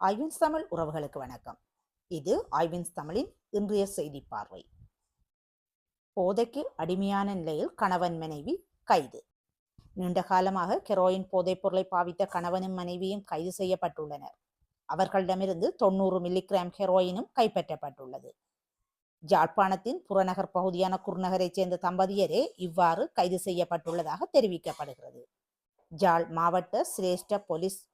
ஆய்வின் தமிழ் உறவுகளுக்கு வணக்கம். இது ஆய்வின் தமிழின் இன்றைய செய்தி பார்வை. போதைக்கு அடிமையான நிலையில் கணவன் மனைவி கைது. நீண்ட காலமாக கெரோயின் போதைப் பொருளை பாவித்த கணவனும் மனைவியும் கைது செய்யப்பட்டுள்ளனர். அவர்களிடமிருந்து தொண்ணூறு மில்லிகிராம் ஹெரோயினும் கைப்பற்றப்பட்டுள்ளது. ஜாழ்ப்பாணத்தின் புறநகர் பகுதியான குருநகரைச் சேர்ந்த தம்பதியரே இவ்வாறு கைது செய்யப்பட்டுள்ளதாக தெரிவிக்கப்படுகிறது. ஜாழ் மாவட்ட சிரேஷ்ட போலீஸ்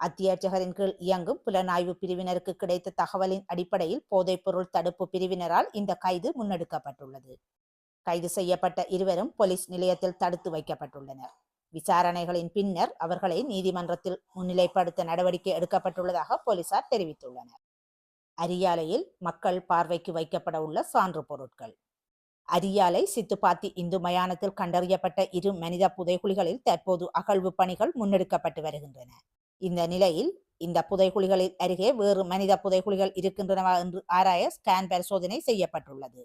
அத்தியட்சகரின் கீழ் இயங்கும் புலனாய்வு பிரிவினருக்கு கிடைத்த தகவலின் அடிப்படையில் போதைப்பொருள் தடுப்பு பிரிவினரால் இந்த கைது முன்னெடுக்கப்பட்டுள்ளது. கைது செய்யப்பட்ட இருவரும் போலீஸ் நிலையத்தில் தடுத்து வைக்கப்பட்டுள்ளனர். விசாரணைகளின் பின்னர் அவர்களை நீதிமன்றத்தில் முன்னிலைப்படுத்த நடவடிக்கை எடுக்கப்பட்டுள்ளதாக போலீசார் தெரிவித்துள்ளனர். அரியாலையில் மக்கள் பார்வைக்கு வைக்கப்பட உள்ள சான்று பொருட்கள். அரியாலை சித்துப்பாத்தி இந்து மயானத்தில் கண்டறியப்பட்ட இரு மனித புதைகுழிகளில் தற்போது அகழ்வு பணிகள் முன்னெடுக்கப்பட்டு வருகின்றன. இந்த நிலையில் இந்த புதைகுழிகளில் அருகே வேறு மனித புதைகுழிகள் இருக்கின்றனவா என்று ஆராய ஸ்கேன் பரிசோதனை செய்யப்பட்டுள்ளது.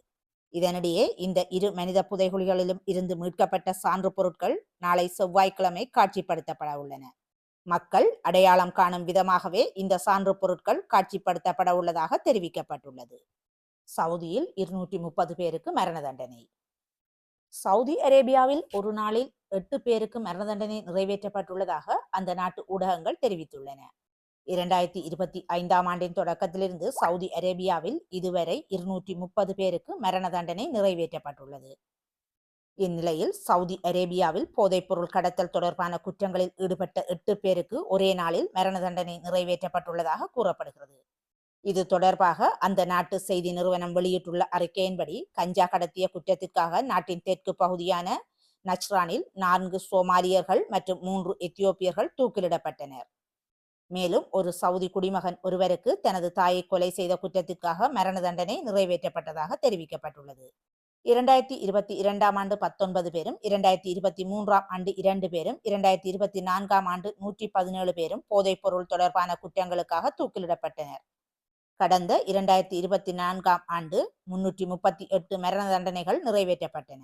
இதனிடையே இந்த இரு மனித புதைகுழிகளிலும் இருந்து மீட்கப்பட்ட சான்று பொருட்கள் நாளை செவ்வாய்க்கிழமை காட்சிப்படுத்தப்பட உள்ளன. மக்கள் அடையாளம் காணும் விதமாகவே இந்த சான்று பொருட்கள் காட்சிப்படுத்தப்பட உள்ளதாக தெரிவிக்கப்பட்டுள்ளது. சவுதியில் இருநூற்றி முப்பது பேருக்கு மரண தண்டனை. சவுதி அரேபியாவில் ஒரு நாளில் எட்டு பேருக்கு மரண தண்டனை நிறைவேற்றப்பட்டுள்ளதாக அந்த நாட்டு ஊடகங்கள் தெரிவித்துள்ளன. இரண்டாயிரத்தி இருபத்தி ஐந்தாம் ஆண்டின் தொடக்கத்திலிருந்து சவுதி அரேபியாவில் இதுவரை இருநூற்றி முப்பது பேருக்கு மரண தண்டனை நிறைவேற்றப்பட்டுள்ளது. இந்நிலையில் சவுதி அரேபியாவில் போதைப்பொருள் கடத்தல் தொடர்பான குற்றங்களில் ஈடுபட்ட எட்டு பேருக்கு ஒரே நாளில் மரண தண்டனை நிறைவேற்றப்பட்டுள்ளதாக கூறப்படுகிறது. இது தொடர்பாக அந்த நாட்டு செய்தி நிறுவனம் வெளியிட்டுள்ள அறிக்கையின்படி கஞ்சா கடத்திய குற்றத்திற்காக நாட்டின் தெற்கு பகுதியான நச்ரானில் நான்கு சோமாலியர்கள் மற்றும் மூன்று எத்தியோப்பியர்கள் தூக்கிலிடப்பட்டனர். மேலும் ஒரு சவுதி குடிமகன் ஒருவருக்கு தனது தாயை கொலை செய்த குற்றத்திற்காக மரண தண்டனை நிறைவேற்றப்பட்டதாக தெரிவிக்கப்பட்டுள்ளது. இரண்டாயிரத்தி இருபத்தி இரண்டாம் ஆண்டு பத்தொன்பது பேரும் இரண்டாயிரத்தி இருபத்தி மூன்றாம் ஆண்டு இரண்டு பேரும் இரண்டாயிரத்தி இருபத்தி நான்காம் ஆண்டு நூற்றி பதினேழு பேரும் போதைப் பொருள் தொடர்பான குற்றங்களுக்காக தூக்கிலிடப்பட்டனர். கடந்த இரண்டாயிரத்தி இருபத்தி நான்காம் ஆண்டு முன்னூற்றி முப்பத்தி எட்டு மரண தண்டனைகள் நிறைவேற்றப்பட்டன.